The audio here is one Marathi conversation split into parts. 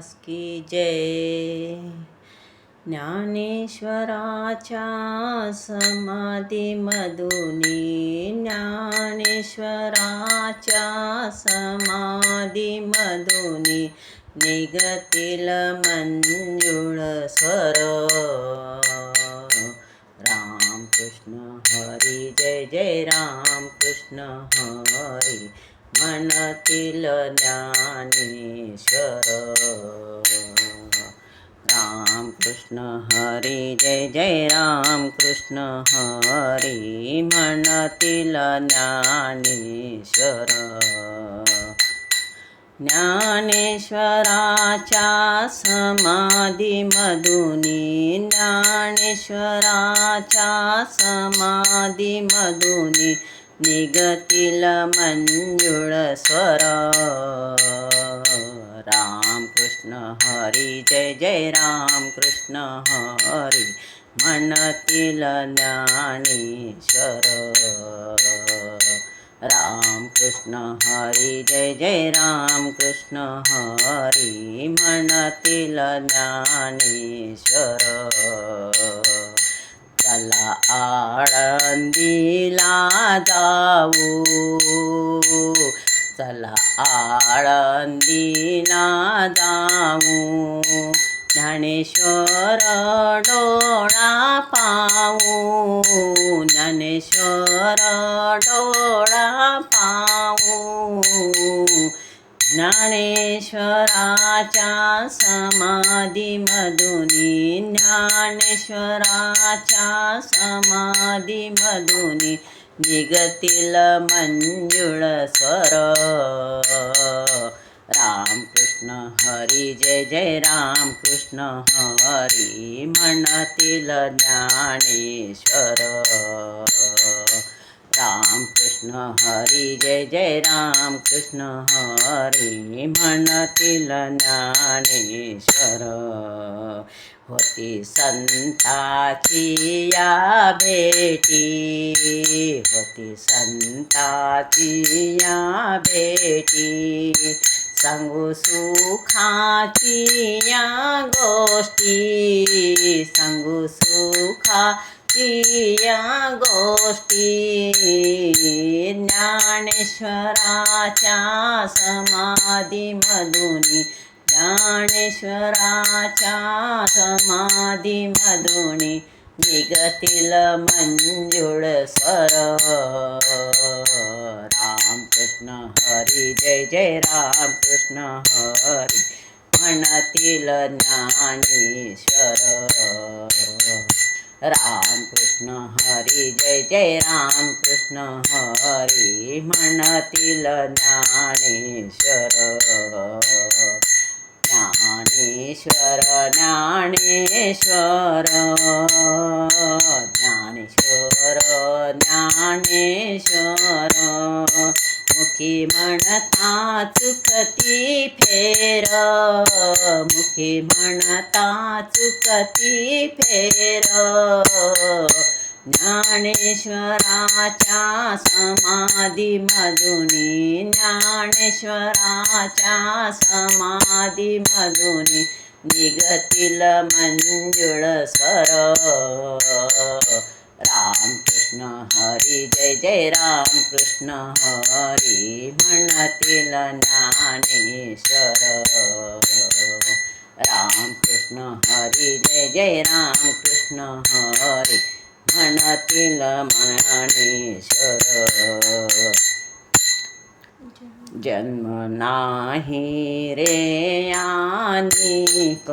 महाराज की जय। ज्ञानेश्वराच्या समाधीमधुनी ज्ञानेश्वराच्या समाधीमधुनी निगतील मंजुळ स्वर राम कृष्ण हरी जय जय राम कृष्ण हरी। म्हणतील ज्ञानेश्वर। राम कृष्ण हरी जय जय राम कृष्ण हरी। म्हणतील ज्ञानेश्वर। ज्ञानेश्वराच्या समाधीमधुनी ज्ञानेश्वराच्या समाधीमधुनी निगतिल मञ्जुल स्वर राम कृष्ण हरि जय जय राम कृष्ण हरि मनतिल ज्ञानीश्वर रामकृष्ण हरि जय जय राम कृष्ण हरि मनतिल ज्ञानीश्वर चला आळंदीला जाऊ. चला आळंदीला जाऊ. ज्ञानेश्वर डोळा पाऊ ज्ञानेश्वर डोळा पाऊ ज्ञानेश्वराच्या समाधीमधुनी ज्ञानेश्वराच्या समाधीमधुनी निगतील मंजुळ स्वर. रामकृष्ण हरी जय जय राम कृष्ण हरी म्हणतील ज्ञानेश्वर. राम कृष्ण हरी जय जय राम कृष्ण हरी म्हणतील ज्ञानेश्वर होती संताची या भेटी। होती संताची या भेटी। सांगू सुखाची या गोष्टी। सांगू सुखाची या गोष्टी ज्ञानेश्वराच्या समाधीमधून. ज्ञानेश्वराच्या समाधीमधून निगतील मंजुळ स्वर राम कृष्ण हरी जय जय राम कृष्ण हरी. म्हणतील ज्ञानेश्वर. राम कृष्ण हरी जय जय राम कृष्ण हरी म्हणतील ज्ञानेश्वर। ज्ञानेश्वर ज्ञानेश्वर। ज्ञानेश्वर ज्ञानेश्वर। मुखी म्हणता चुकती फेर? मुखी म्हणता चुकती फेर? ज्ञानेश्वराच्या समाधीमधुनी ज्ञानेश्वराच्या समाधीमधुनी निगतील मंजुळ स्वर कृष्ण हरी जय जय राम कृष्ण हरी म्हणतील ज्ञानेश्वर। राम कृष्ण हरी जय जय राम कृष्ण हरी म्हणतील ज्ञानेश्वर। जन्म नाही रे आनिक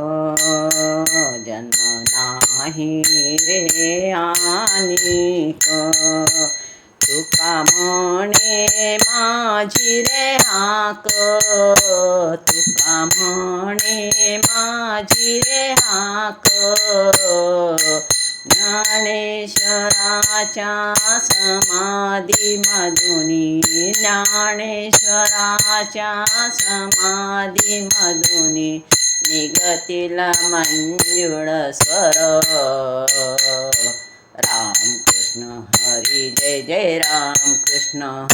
जन्म नाही रे आनिक तुका म्हणे माझी रे हाक. तुका म्हणे माझी रे हाक. ज्ञानेश्वराच्या समाधीमधुनी ज्ञानेश्वराच्या समाधीमधुनी निगतील मंजुळ स्वर. राम कृष्ण हरी जय जय राम कृष्ण